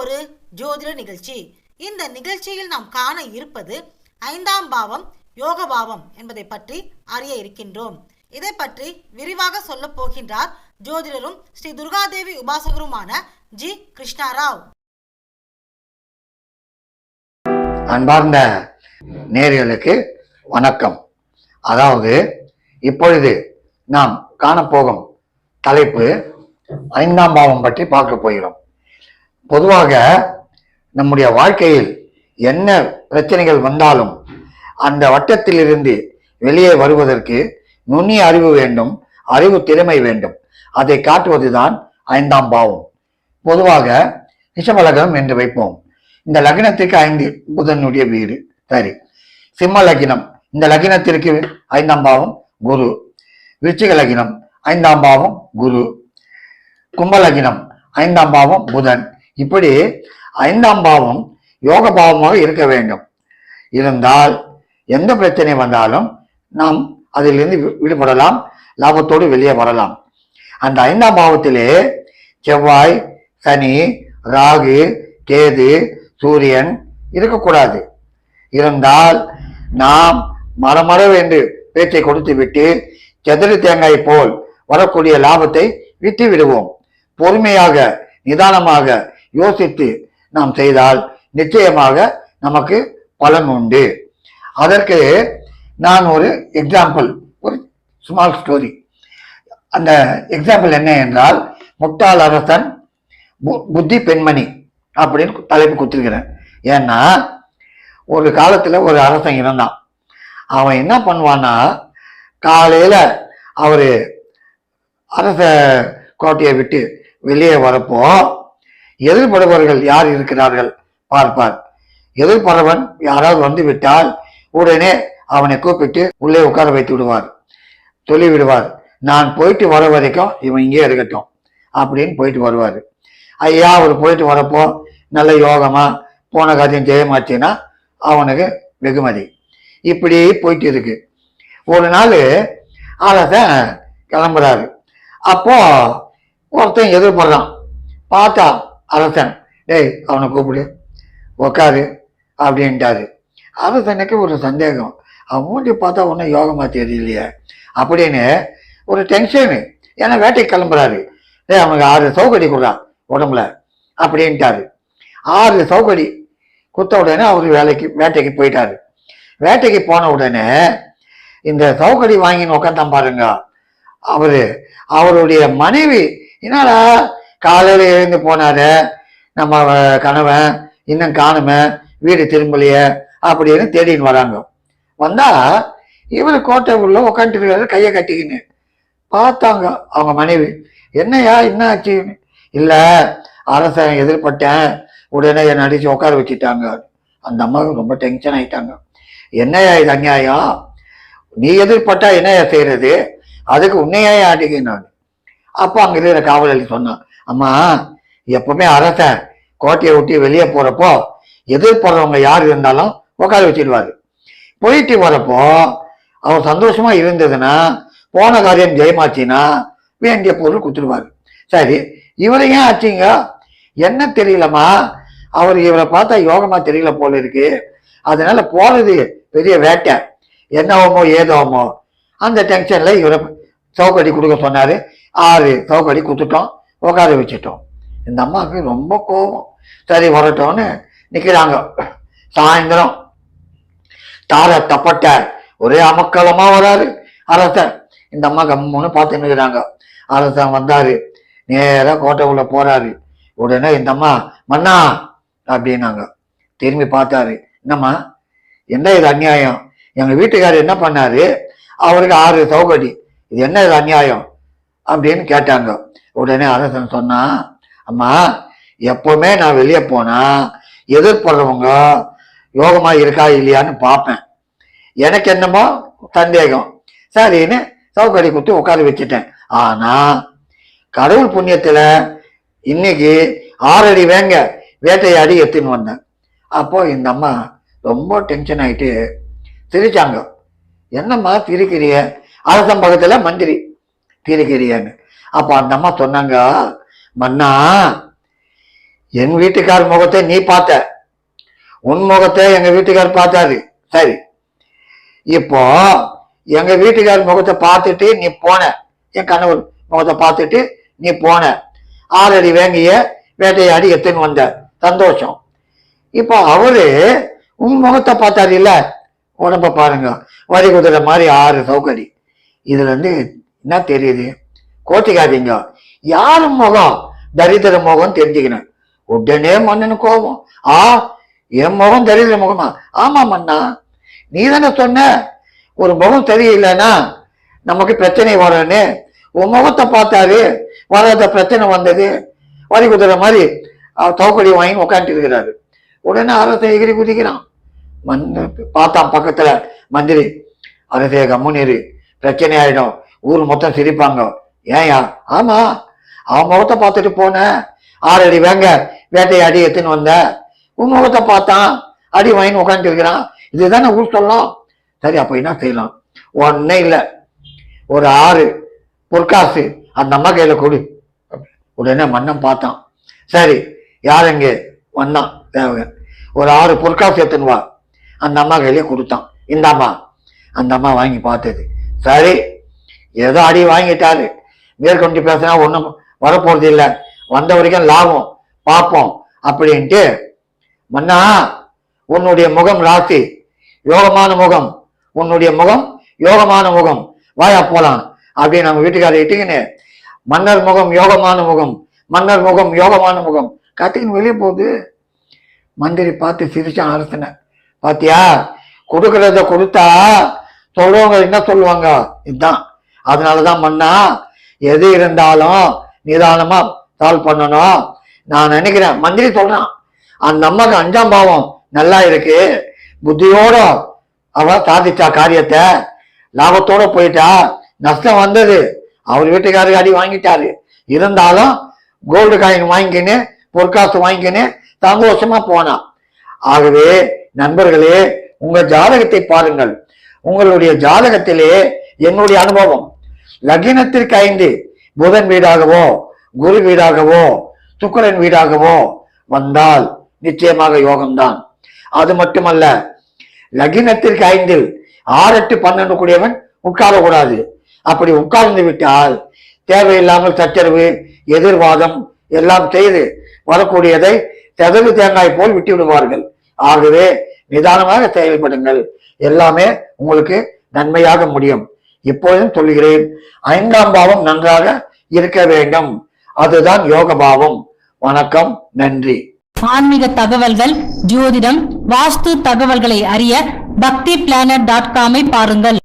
ஒரு ஜோதிட நிகழ்ச்சி. இந்த நிகழ்ச்சியில் நாம் காண இருப்பது ஐந்தாம் பாவம் யோக பாவம் என்பதை பற்றி அறிய இருக்கின்றோம். இதை பற்றி விரிவாக சொல்ல போகின்றார் ஜோதிடரும் ஸ்ரீ துர்காதேவி உபாசகருமான ஜி. கிருஷ்ணாராவ். அன்பார்ந்த நேர்களுக்கு வணக்கம். அதாவது இப்பொழுது நாம் காணப்போகும் தலைப்பு ஐந்தாம் பாவம் பற்றி பார்க்க போகிறோம். பொதுவாக நம்முடைய வாழ்க்கையில் என்ன பிரச்சனைகள் வந்தாலும் அந்த வட்டத்திலிருந்து வெளியே வருவதற்கு நுண்ணிய அறிவு வேண்டும் அறிவு திறமை வேண்டும். அதை காட்டுவதுதான் ஐந்தாம் பாவம். பொதுவாக ரிஷபலகம் என்று வைப்போம். இந்த லக்னத்திற்கு ஐந்து புதனுடைய வீடு சரி சிம்ம லக்னம் இந்த லக்னத்திற்கு ஐந்தாம் பாவம் குரு. விருச்சிக லக்னம் ஐந்தாம் பாவம் குரு. கும்ப லக்னம் ஐந்தாம் பாவம் புதன். இப்படி ஐந்தாம் பாவம் யோக பாவமாக இருக்க வேண்டும். இருந்தால் எந்த பிரச்சனை வந்தாலும் நாம் அதிலிருந்து வி- விடுபடலாம் லாபத்தோடு வெளியே வரலாம். அந்த ஐந்தாம் பாவத்திலே செவ்வாய் சனி ராகு கேது சூரியன் இருக்கக்கூடாது. இருந்தால் நாம் மரமரவென்று பேச்சை கொடுத்து விட்டு செதறி தேங்காய் போல் வரக்கூடிய லாபத்தை விட்டு விடுவோம் பொறுமையாக நிதானமாக யோசித்து நாம் செய்தால் நிச்சயமாக நமக்கு பலன் உண்டு. அதற்கு நான் ஒரு எக்ஸாம்பிள் ஒரு ஸ்மால் ஸ்டோரி அந்த எக்ஸாம்பிள் என்ன என்றால் முட்டாள் அரசன் புத்தி பெண்மணி அப்படின்னு தலைப்பு கொடுத்துருக்கிறேன். ஏன்னா ஒரு காலத்தில் ஒரு அரசன் இருந்தான் அவன் என்ன பண்ணுவான்னா காலையில் அவர் அரச கோட்டையை விட்டு வெளியே வரப்போ எதிர்படுபவர்கள் யார் இருக்கிறார்கள்? பார்ப்பார். எதிர்படுவன் யாராவது வந்து விட்டால் உடனே அவனை கூப்பிட்டு உள்ளே உட்கார வைத்து விடுவார். சொல்லி விடுவார் நான் போயிட்டு வர வரைக்கும் இவன் இங்கே இருக்கட்டும் அப்படின்னு போயிட்டு வருவார். ஐயா அவர் போயிட்டு வரப்போ நல்ல யோகமா? போன காரியம் ஜெயமாச்சுன்னா அவனுக்கு வெகுமதி. இப்படி போயிட்டு இருக்கு. ஒரு நாள் அரசன் கிளம்புறாரு. அப்போ ஒருத்தன் எதிர்படுறான். பார்த்தா அரசன் டேய் அவனை கூப்பிடு. உக்காரு அப்படின்ட்டாரு. அரசனுக்கு ஒரு சந்தேகம். அவன் மூஞ்சி பார்த்தா ஒன்றும் யோகமாக தெரியலையே. அப்படின்னு ஒரு டென்ஷனு ஏன்னா வேட்டைக்கு கிளம்புறாரு. டேய் அவனுக்கு ஆறு சௌகடி கொடுறான் உடம்புல அப்படின்ட்டாரு. ஆறு சௌகடி குத்த உடனே அவர் வேலைக்கு வேட்டைக்கு போயிட்டாரு. வேட்டைக்கு போன உடனே இந்த சௌகடி வாங்கின்னு உட்காந்தான் பாருங்க. அவரு அவருடைய மனைவி என்னடா காலையில் எழுந்து போனாரு. நம்ம கணவன் இன்னும் காணுமே வீடு திரும்பலையே அப்படின்னு தேடின்னு வராங்க. வந்தா இவர் கோட்டை உள்ள உட்காந்துட்டு கையை கட்டிக்கின்னு. பார்த்தாங்க அவங்க மனைவி என்னய்யா என்ன ஆச்சுன்னு இல்லை அரசன் எதிர்பட்டேன். உடனே என்னை அடிச்சு உட்கார வச்சுட்டாங்க. அந்த அம்மாவுக்கு ரொம்ப டென்ஷன் ஆயிட்டாங்க. என்னையா இது அநியாயம்? நீ எதிர்பட்டா என்னையா செய்யறது? அதுக்கு உன்னையே நான். அப்போ அங்கே இருக்கிற காவலாளி சொன்னான் அம்மா எப்பவுமே அரச கோட்டையை விட்டு வெளியே போறப்போ எதிர்படுறவங்க யார் இருந்தாலும் உட்கார வச்சிடுவாரு. போயிட்டு வரப்போ அவர் சந்தோஷமா இருந்ததுன்னா போன காரியம் ஜெயமாச்சுன்னா வேண்டிய பொருள் கொடுத்துருவாரு சரி இவரை ஏன் ஆச்சுங்க? என்ன தெரியலம்மா? அவர் இவரை பார்த்தா யோகமா தெரியல போல இருக்கு. அதனால போறது பெரிய வேட்டை. என்னவோமோ ஏதோமோ அந்த டென்ஷன்ல இவரை சவுக்கடி கொடுக்க சொன்னாரு. ஆறு சவுக்கடி கொடுத்துட்டோம். உட்கார வச்சுட்டோம். இந்த அம்மாவுக்கு ரொம்ப கோபம். சரி வரட்டோன்னு நிற்கிறாங்க சாயந்தரம். தார தப்பட்ட ஒரே அமக்களமாக வராரு அரசன் இந்த அம்மா கம்முன்னு பார்த்து நிற்கிறாங்க அரசன் வந்தாரு. நேராக கோட்டைக்குள்ளே போகிறாரு போறாரு. உடனே இந்த அம்மா மன்னா அப்படின்னாங்க. திரும்பி பார்த்தாரு. என்னம்மா என்ன இது அநியாயம்? எங்கள் வீட்டுக்காரர் என்ன பண்ணாரு? அவருக்கு ஆறு சௌகடி. இது என்ன இது அநியாயம்? அப்படின்னு கேட்டாங்க. உடனே அரசன் சொன்னா அம்மா எப்பவுமே நான் வெளியே போனா எதிர்படுறவங்க யோகமா இருக்கா இல்லையான்னு பார்ப்பேன். எனக்கு என்னமோ சந்தேகம். சரின்னு சவுக்கடி கொடுத்து உட்கார வச்சுட்டேன். ஆனா கடவுள் புண்ணியத்துல இன்னைக்கு ஆறடி வேங்க வேட்டையாடி எடுத்துன்னு வந்தேன். அப்போ இந்த அம்மா ரொம்ப டென்ஷன் ஆயிட்டு சிரிச்சாங்க. என்னம்மா சிரிக்கிறிய அரசன் பக்கத்துல மந்திரி சிரிக்கிறியன்னு அப்போ அந்த அம்மா சொன்னாங்க மன்னா என் வீட்டுக்கார் முகத்தை நீ பார்த்த. உன் முகத்தை எங்க வீட்டுக்கார் பார்த்தாரு. சரி. இப்போ எங்க வீட்டுக்கார் முகத்தை பார்த்துட்டு நீ போன. என் கணவர் முகத்தை பார்த்துட்டு நீ போன. ஆறடி வேங்கிய வேட்டையாடி எத்துன்னு வந்த. சந்தோஷம். இப்போ அவரு உன் முகத்தை பார்த்தாரு இல்ல? உடம்ப பாருங்க. வரி குதிரை மாதிரி ஆறு சவுக்கடி. இதுல இருந்து என்ன தெரியுது? கோச்சிக்காதீங்க யாரு முகம்? தரித்திர முகம் தெரிஞ்சுக்கணும். உடனே மன்னனு கோபம். ஆ என் முகம் தரித்திர முகமா? ஆமா மன்னா. நீ தானே சொன்ன ஒரு முகம் சரியில்லைன்னா நமக்கு பிரச்சனை வரும்னு. உன் முகத்தை பார்த்தாரு வராத பிரச்சனை வந்தது. வரி குதிரை மாதிரி தோக்கடி வாங்கி உட்காந்துட்டு இருக்கிறாரு. உடனே அரசை எகிரி குதிக்கிறான். மண் பார்த்தான் பக்கத்துல. மந்திரி அரசே கம்முனிரு பிரச்சனை ஆயிடும். ஊர் மொத்தம் சிரிப்பாங்க. ஏன்யா ஆமா. அவன் முகத்தை பார்த்துட்டு போனேன் ஆறடி வேங்க வேட்டையாடி எடுத்துன்னு வந்த. உன் முகத்தை பார்த்தான். அடி வாங்கி உட்காந்துட்டு இருக்கிறான். இதுதானே ஊர் சொல்லலாம் சரி அப்ப என்ன செய்யலாம்? ஒன்னே இல்லை. ஒரு ஆறு பொற்காசு அந்த அம்மா கையில கொடு. உடனே மன்னன் பார்த்தான். சரி யார் இங்கே வந்தான்? தேவகன். ஒரு ஆறு பொற்காசு எடுத்துன்னு வா. அந்த அம்மா கையிலே கொடுத்தான். இந்த அம்மா அந்த அம்மா வாங்கி பார்த்தது. சரி ஏதோ அடி வாங்கிட்டாரு. மேற்கொண்டு பேசினா ஒன்றும் வரப்போறது இல்லை. வந்த வரைக்கும் லாபம் பார்ப்போம் அப்படின்ட்டு மன்னா உன்னுடைய முகம் ராசி. யோகமான முகம். உன்னுடைய முகம் யோகமான முகம். வாயா போலாம் அப்படின்னு நம்ம வீட்டுக்காரர் இட்டுக்கின்னு மன்னர் முகம் யோகமான முகம். மன்னர் முகம் யோகமான முகம். கத்தின்னு வெளியே போகுது மந்திரி பார்த்து சிரிச்சான் அரசனை. பாத்தியா? கொடுக்கறத கொடுத்தா சொல்றவங்க என்ன சொல்லுவாங்க? இதுதான் அதனாலதான் மன்னா எது இருந்தாலும் நிதானமா சால்வ் பண்ணணும். நான் நினைக்கிறேன் மந்திரி சொல்றான் அந்த அம்மாக்கு அஞ்சாம் பாவம் நல்லா இருக்கு. புத்தியோட அவ சாதிச்சா காரியத்தை லாபத்தோட போயிட்டா நஷ்டம் வந்தது. அவர் வீட்டுக்காரருக்கு அடி வாங்கிட்டாரு. இருந்தாலும் கோல்டு காயின் வாங்கிக்கின்னு பொற்காசு வாங்கிக்கின்னு சந்தோஷமா போனான். ஆகவே நண்பர்களே உங்க ஜாதகத்தை பாருங்கள். உங்களுடைய ஜாதகத்திலே என்னுடைய அனுபவம். லக்னத்திற்கு ஐந்து. புதன் வீடாகவோ குரு வீடாகவோ சுக்கரன் வீடாகவோ வந்தால் நிச்சயமாக யோகம்தான். அது மட்டுமல்ல லக்னத்திற்கு ஐந்தில் ஆறு எட்டு பன்னெண்டு கூடியவன் உட்காரக்கூடாது. அப்படி உட்கார்ந்து விட்டால் தேவையில்லாமல் சச்சரவு எதிர்வாதம் எல்லாம் செய்து வரக்கூடியதை தெதவு தேங்காய் போல் விட்டு விடுவார்கள். ஆகவே நிதானமாக செயல்படுங்கள். எல்லாமே உங்களுக்கு நன்மையாக முடியும். இப்பொழுதும் சொல்கிறேன் ஐந்தாம் பாவம் நன்றாக இருக்க வேண்டும். அதுதான் யோக பாவம். வணக்கம் நன்றி. ஆன்மீக தகவல்கள் ஜோதிடம் வாஸ்து தகவல்களை அறிய பக்தி பிளானட் டாட் காமை பாருங்கள்.